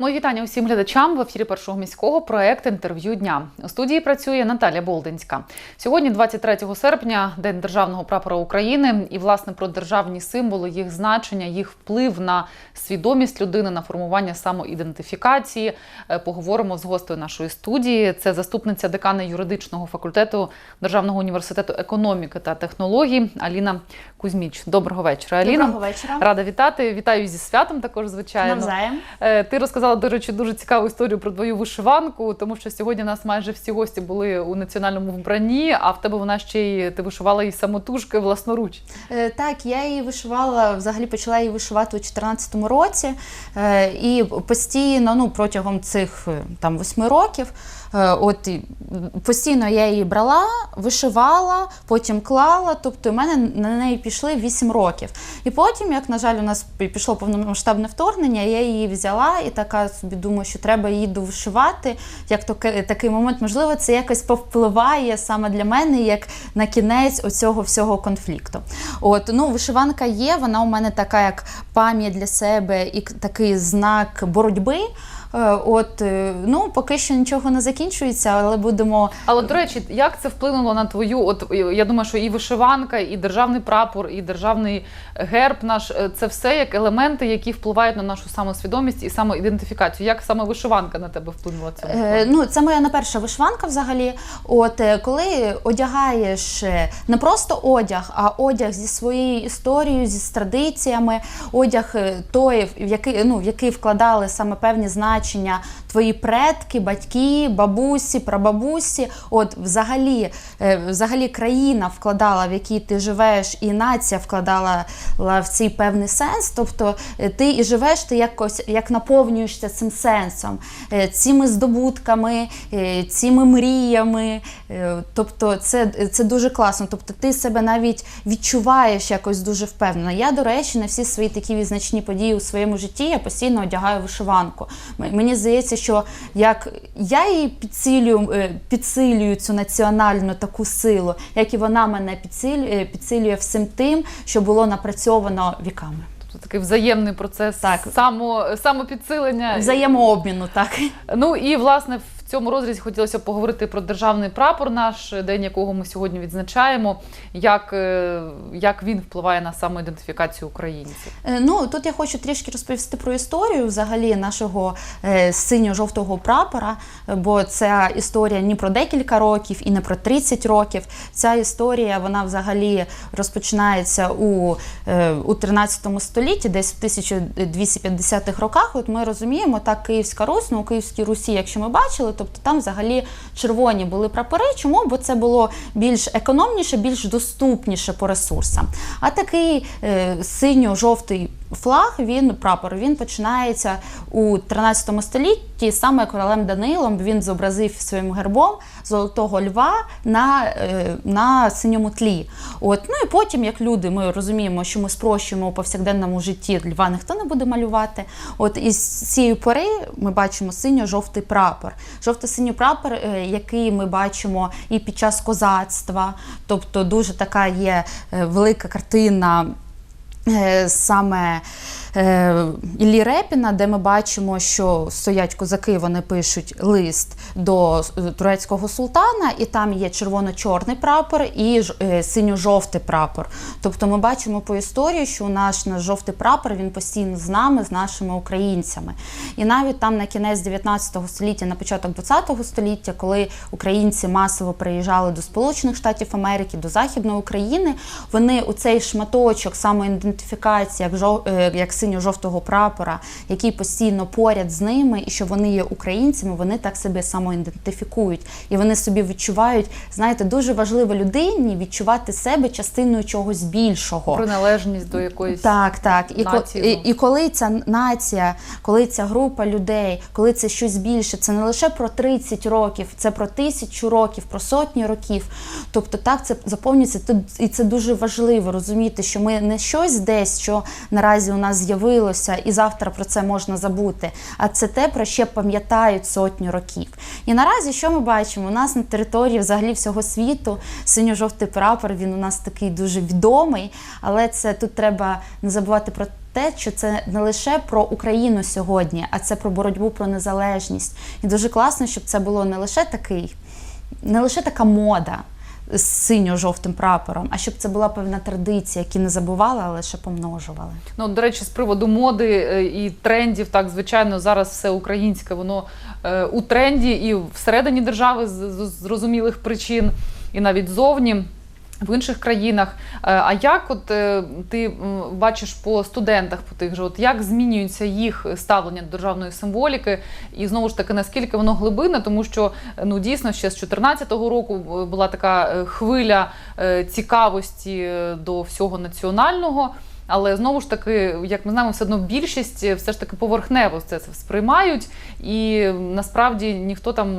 Мої вітання усім глядачам в ефірі першого міського проект інтерв'ю дня. У студії працює Наталя Болдинська. Сьогодні, 23 серпня, день державного прапора України, і власне про державні символи, їх значення, їх вплив на свідомість людини, на формування самоідентифікації. Е, Поговоримо з гостею нашої студії. Це заступниця декана юридичного факультету Державного університету економіки та технологій Аліна Кузьміч. Доброго вечора, Аліна. Доброго вечора. Рада вітати. Вітаю зі святом. Також звичайно. Навзаєм. Е, Ти розказала, до речі, дуже цікаву історію про твою вишиванку, тому що сьогодні у нас майже всі гості були у національному вбранні, а в тебе вона ще й ти вишивала її самотужки власноруч. Е, Так, я її вишивала, взагалі почала її вишивати у 2014 році. Е, І постійно, ну, протягом цих е, там восьми років, от постійно я її брала, вишивала, потім клала. Тобто, в мене на неї пішли 8 років. І потім, як на жаль, у нас пішло повномасштабне вторгнення, я її взяла і така собі думаю, що треба її довишивати. Як такий момент, можливо, це якось повпливає саме для мене, як на кінець оцього всього конфлікту. От ну вишиванка є, вона у мене така як пам'ять для себе і такий знак боротьби. Е, От е, ну поки що нічого не закінчується, але будемо Але до речі, як це вплинуло на твою? От я думаю, що і вишиванка, і державний прапор, і державний герб наш е, це все як елементи, які впливають на нашу самосвідомість і самоідентифікацію. Як саме вишиванка на тебе вплинула цього? Е, ну, це моя не перша вишиванка взагалі. От коли одягаєш не просто одяг, а одяг зі своєю історією, зі традиціями, одяг той, в який, ну, в який вкладали саме певні значення твої предки, батьки, бабусі, прабабусі. От взагалі, е, взагалі країна вкладала, в якій ти живеш, і нація вкладала в цей певний сенс. Тобто е, ти і живеш, ти якось як наповнюєшся цим сенсом, е, цими здобутками, цими мріями. Тобто, це, це дуже класно. Тобто, ти себе навіть відчуваєш якось дуже впевнено. Я, до речі, на всі свої такі відзначні події у своєму житті я постійно одягаю вишиванку. Мені здається, що як я її підсилюю, е, підсилюю цю національну таку силу, як і вона мене підсилює, підсилює всім тим, що було напрацьовано віками. Тобто такий взаємний процес Так. само, самопідсилення. Взаємообміну, так. Ну і власне цьому розрізі хотілося б поговорити про державний прапор, наш день якого ми сьогодні відзначаємо. Як, е, як він впливає на самоідентифікацію українців? Е, Ну тут я хочу трішки розповісти про історію взагалі нашого е, синьо-жовтого прапора, бо ця історія не про декілька років і не про 30 років. Ця історія вона взагалі розпочинається у, у 13 столітті, десь в 1250-х роках. От ми розуміємо, так Київська Русь, ну у Київській Русі, якщо ми бачили, тобто там взагалі червоні були прапори. Чому? Бо це було більш економніше, більш доступніше по ресурсам. А такий е, синьо-жовтий флаг, він прапор, він починається у 13 столітті саме королем Данилом. Він зобразив своїм гербом золотого льва на, е, на синьому тлі. От, ну і потім, як люди, ми розуміємо, що ми спрощуємо у повсякденному житті льва ніхто не буде малювати. От із цієї пори ми бачимо синьо-жовтий прапор. Жовто-синій прапор, е, який ми бачимо і під час козацтва, тобто дуже така є е, велика картина. Е, Саме Іллі Репіна, де ми бачимо, що стоять козаки, вони пишуть лист до е, турецького султана, і там є червоно-чорний прапор і е, синьо-жовтий прапор. Тобто ми бачимо по історії, що наш, наш жовтий прапор він постійно з нами, з нашими українцями. І навіть там на кінець 19 століття, на початок 20 століття, коли українці масово приїжджали до Сполучених Штатів Америки, до Західної України, вони у цей шматочок самоідентифікації, як, жов, е, як синьо-жовтого прапора, який постійно поряд з ними, і що вони є українцями, вони так себе самоідентифікують. І вони собі відчувають, знаєте, дуже важливо людині відчувати себе частиною чогось більшого. Приналежність до якоїсь Так, так. І, нації, і, і коли ця нація, коли ця група людей, коли це щось більше, це не лише про 30 років, це про тисячу років, про сотні років. Тобто так це заповнюється. І це дуже важливо розуміти, що ми не щось десь, що наразі у нас з'явилося, і завтра про це можна забути. А це те, про що пам'ятають сотню років. І наразі що ми бачимо? У нас на території взагалі всього світу синьо-жовтий прапор. Він у нас такий дуже відомий, але це тут треба не забувати про те, що це не лише про Україну сьогодні, а це про боротьбу про незалежність. І дуже класно, щоб це було не лише такий, не лише така мода з синьо-жовтим прапором, а щоб це була певна традиція, які не забували, але ще помножували. Ну, до речі, з приводу моди е, і трендів, так звичайно, зараз все українське, воно е, у тренді і всередині держави з з зрозумілих причин, і навіть зовні. В інших країнах. Е, А як от е, ти бачиш по студентах, по тих же, от як змінюється їх ставлення до державної символіки, і знову ж таки наскільки воно глибинне, тому що ну дійсно ще з 2014 року була така е, хвиля цікавості до всього національного. Але знову ж таки, як ми знаємо, все одно більшість е, все ж таки поверхнево це, сприймають, і насправді ніхто там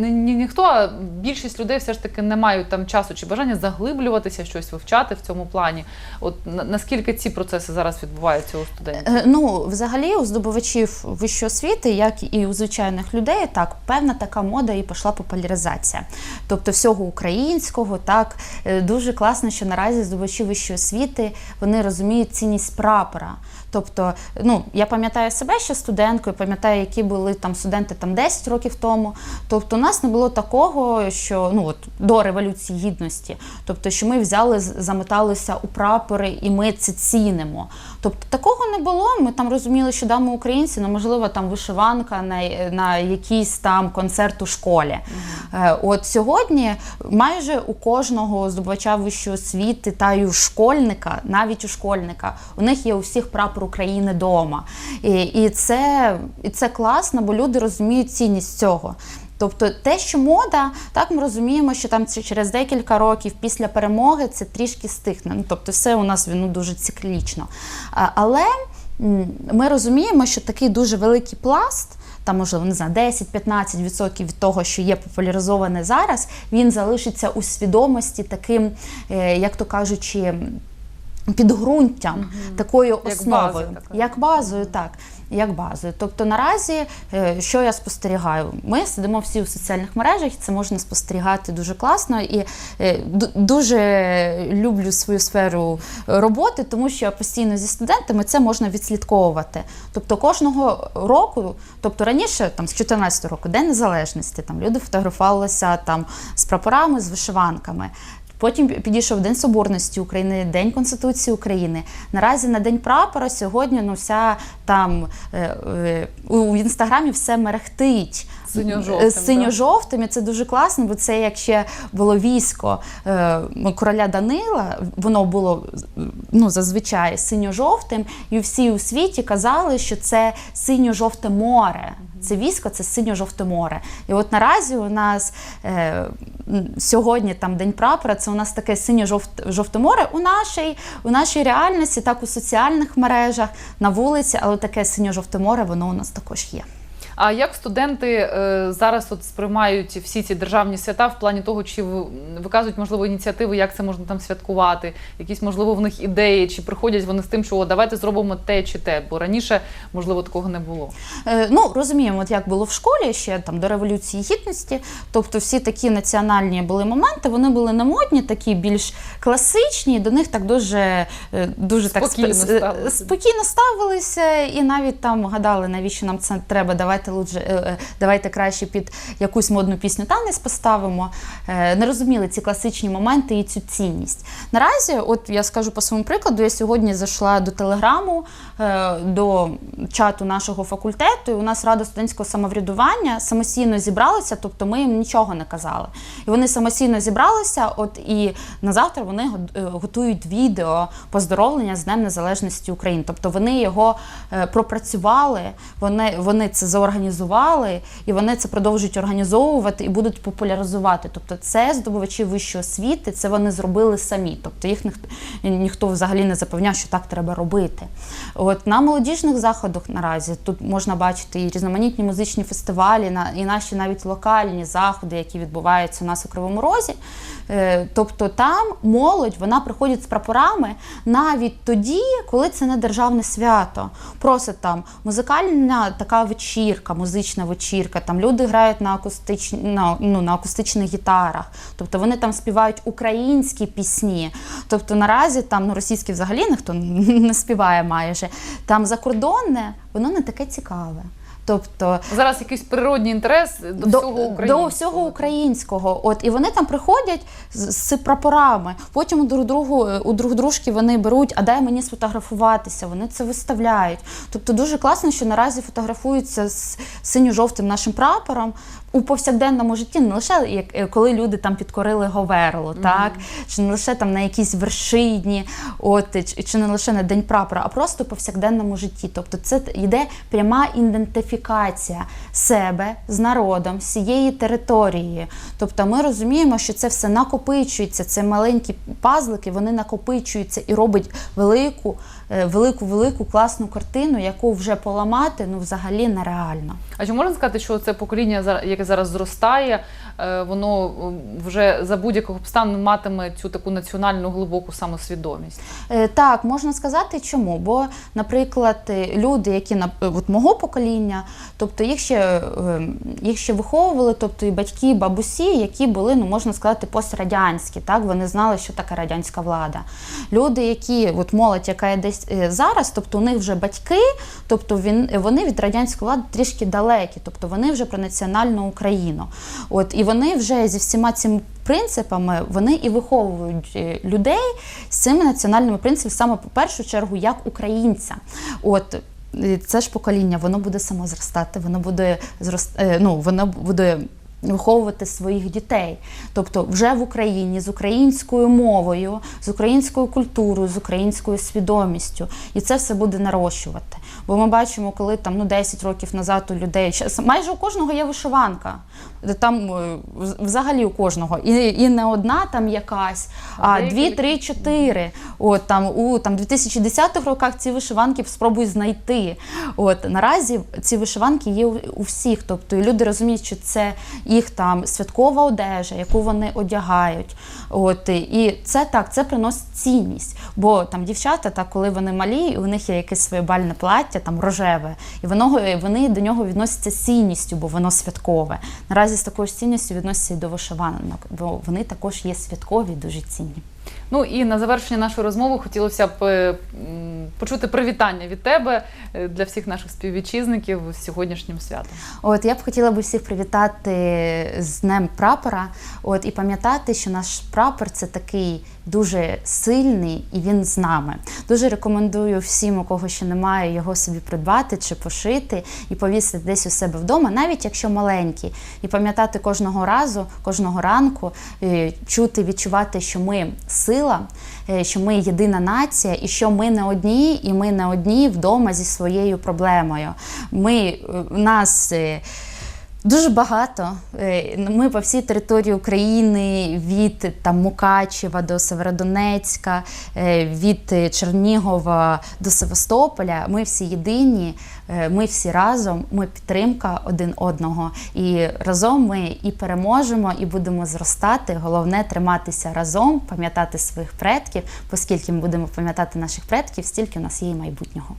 не, не ніхто, а більшість людей все ж таки не мають там часу чи бажання заглиблюватися, щось вивчати в цьому плані. От наскільки ці процеси зараз відбуваються у студентів? Е, Ну, взагалі, у здобувачів вищої освіти, як і у звичайних людей, так певна така мода і пішла популяризація. Тобто всього українського, так Е, дуже класно, що наразі здобувачі вищої освіти вони розуміють цінність прапора. Тобто, ну я пам'ятаю себе ще студенткою, пам'ятаю, які були там студенти там 10 років тому. Тобто, у нас не було такого, що ну от до революції гідності, тобто, що ми взяли, замоталися у прапори, і ми це цінимо. Тобто такого не було. Ми там розуміли, що да, ми українці, ну можливо, там вишиванка на, на якийсь там концерт у школі. Е, От сьогодні майже у кожного здобувача вищої освіти та й у школьника, навіть у школьника, у них є у всіх прапор України вдома. І, і, це, і це класно, бо люди розуміють цінність цього. Тобто те, що мода, так ми розуміємо, що там через декілька років після перемоги це трішки стихне. Ну, тобто, все у нас воно дуже циклічно. Але ми розуміємо, що такий дуже великий пласт. Там, можливо, не знаю, 10-15% від того, що є популяризоване зараз, він залишиться у свідомості таким, е, як то кажучи, підґрунтям, такою Як основою, базою як базою, так. Як базою. Тобто наразі, е, що я спостерігаю? Ми сидимо всі у соціальних мережах, і це можна спостерігати дуже класно. І е, дуже люблю свою сферу роботи, тому що я постійно зі студентами це можна відслідковувати. Тобто кожного року, тобто раніше, там з 14 року, День Незалежності, там люди фотографувалися там з прапорами, з вишиванками. Потім підійшов День Соборності України, День Конституції України. Наразі на День прапора сьогодні ну, вся там е, е, у інстаграмі все мерехтить. Синьо-жовтим, Синьо-жовтим, і це дуже класно, бо це як ще було військо е, короля Данила, воно було ну, зазвичай синьо-жовтим, і всі у світі казали, що це синьо-жовте море. Це військо, це синьо-жовте море. І от наразі у нас е, сьогодні там День прапора, це у нас таке синьо-жовте море у нашій, у нашій реальності, так у соціальних мережах, на вулиці, але таке синьо-жовте море, воно у нас також є. А як студенти е, зараз от сприймають всі ці державні свята в плані того, чи виказують можливо ініціативи, як це можна там святкувати, якісь можливо в них ідеї, чи приходять вони з тим, що «О, давайте зробимо те чи те, бо раніше можливо такого не було. Е, Ну, розуміємо, от як було в школі ще там до Революції Гідності. Тобто всі такі національні були моменти, вони були не модні, такі більш класичні, до них так дуже, е, дуже так Спокійно ставилися. спокійно ставилися, і навіть там гадали, навіщо нам це треба, давайте лучше, е, е, давайте краще під якусь модну пісню танець поставимо. Е, Не розуміли ці класичні моменти і цю цінність. Наразі, от я скажу по своєму прикладу, я сьогодні зайшла до телеграму, до чату нашого факультету, і у нас рада студентського самоврядування самостійно зібралися, тобто ми їм нічого не казали. І вони самостійно зібралися, от і на завтра вони готують відео поздоровлення з Днем Незалежності України. Тобто вони його пропрацювали, вони, вони це заорганізували, і вони це продовжують організовувати і будуть популяризувати. Тобто, це здобувачі вищої освіти, це вони зробили самі. Тобто їх ніхто, ніхто взагалі не запевняв, що так треба робити. От на молодіжних заходах наразі тут можна бачити і різноманітні музичні фестивалі, і наші навіть локальні заходи, які відбуваються у нас у Кривому Розі. Е, Тобто там молодь вона приходить з прапорами навіть тоді, коли це не державне свято. Просто там музикальна така вечірка. Вечірка, музична вечірка. Там люди грають на акустич... на, ну, на акустичних гітарах. Тобто вони там співають українські пісні. Тобто наразі там ну, російські взагалі ніхто не співає майже. Там закордонне, воно не таке цікаве. Тобто Зараз якийсь природний інтерес до, всього українського. до всього українського. От і вони там приходять з, з прапорами. Потім у друг другу у друг дружки вони беруть, а дай мені сфотографуватися. Вони це виставляють. Тобто дуже класно, що наразі фотографуються з синьо-жовтим нашим прапором. У повсякденному житті не лише як е, коли люди там підкорили Говерлу, так чи не лише там на якійсь вершині, от чи, чи не лише на день прапора, а просто у повсякденному житті. Тобто це йде пряма ідентифікація себе з народом, з цієї території. Тобто ми розуміємо, що це все накопичується. Це маленькі пазлики, вони накопичуються і робить велику, велику, велику класну картину, яку вже поламати ну взагалі нереально. А чи можна сказати, що це покоління, яке зараз зростає, е, воно вже за будь-яких обставин матиме цю таку національну глибоку самосвідомість? Е, Так, можна сказати, чому? Бо, наприклад, е, люди, які от мого покоління, тобто їх ще, е, їх ще виховували, тобто і батьки, і бабусі, які були, ну можна сказати, пострадянські, так вони знали, що таке радянська влада. Люди, які от молодь, яка є десь е, зараз, тобто у них вже батьки, тобто він вони від радянської влади трішки далекі, тобто вони вже про національну Україну. От і вони вже зі всіма цими принципами вони і виховують е, людей з цими національними принципами саме по першу чергу як українця. От е, це ж покоління, воно буде само зростати, воно буде е, ну, воно буде. Виховувати своїх дітей, тобто вже в Україні з українською мовою, з українською культурою, з українською свідомістю, і це все буде нарощувати. Бо ми бачимо, коли там ну 10 років назад у людей майже у кожного є вишиванка. Там е, взагалі у кожного, і, і не одна там якась, а дві, три, чотири. От там у там 2010 роках ці вишиванки спробуй знайти. От наразі ці вишиванки є у, у всіх. Тобто і люди розуміють, що це їх там святкова одежа, яку вони одягають. От і це так, це приносить цінність. Бо там дівчата, так коли вони малі, у них є якесь своє бальне плаття, там рожеве, і воно вони до нього відносяться з цінністю, бо воно святкове. Наразі з такою ж цінністю відносяться і до вишиванок, бо вони також є святкові, дуже цінні. Ну і на завершення нашої розмови хотілося б е, почути привітання від тебе е, для всіх наших співвітчизників з сьогоднішнім святом. От я б хотіла би всіх привітати з Днем прапора. От і пам'ятати, що наш прапор це такий дуже сильний і він з нами. Дуже рекомендую всім, у кого ще немає, його собі придбати чи пошити і повісити десь у себе вдома, навіть якщо маленький. І пам'ятати кожного разу, кожного ранку, е, чути, відчувати, що ми сила, е, що ми єдина нація, і що ми не одні, і ми не одні вдома зі своєю проблемою. Ми е, нас. Дуже багато. Е, Ми по всій території України від там Мукачева до Северодонецька, е, від Чернігова до Севастополя. Ми всі єдині, е, ми всі разом, ми підтримка один одного. І разом ми і переможемо, і будемо зростати. Головне триматися разом, пам'ятати своїх предків, оскільки ми будемо пам'ятати наших предків, стільки у нас є і майбутнього.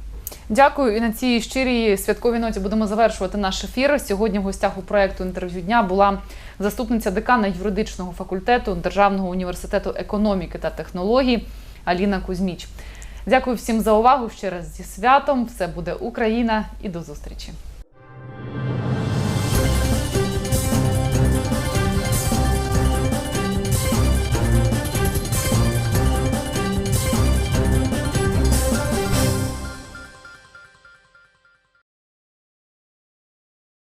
Дякую. І на цій щирій святковій ноті будемо завершувати наш ефір. Сьогодні в гостях у проекту інтерв'ю дня була заступниця декана юридичного факультету Державного університету економіки та технологій Аліна Кузьміч. Дякую всім за увагу. Ще раз зі святом. Все буде Україна і до зустрічі.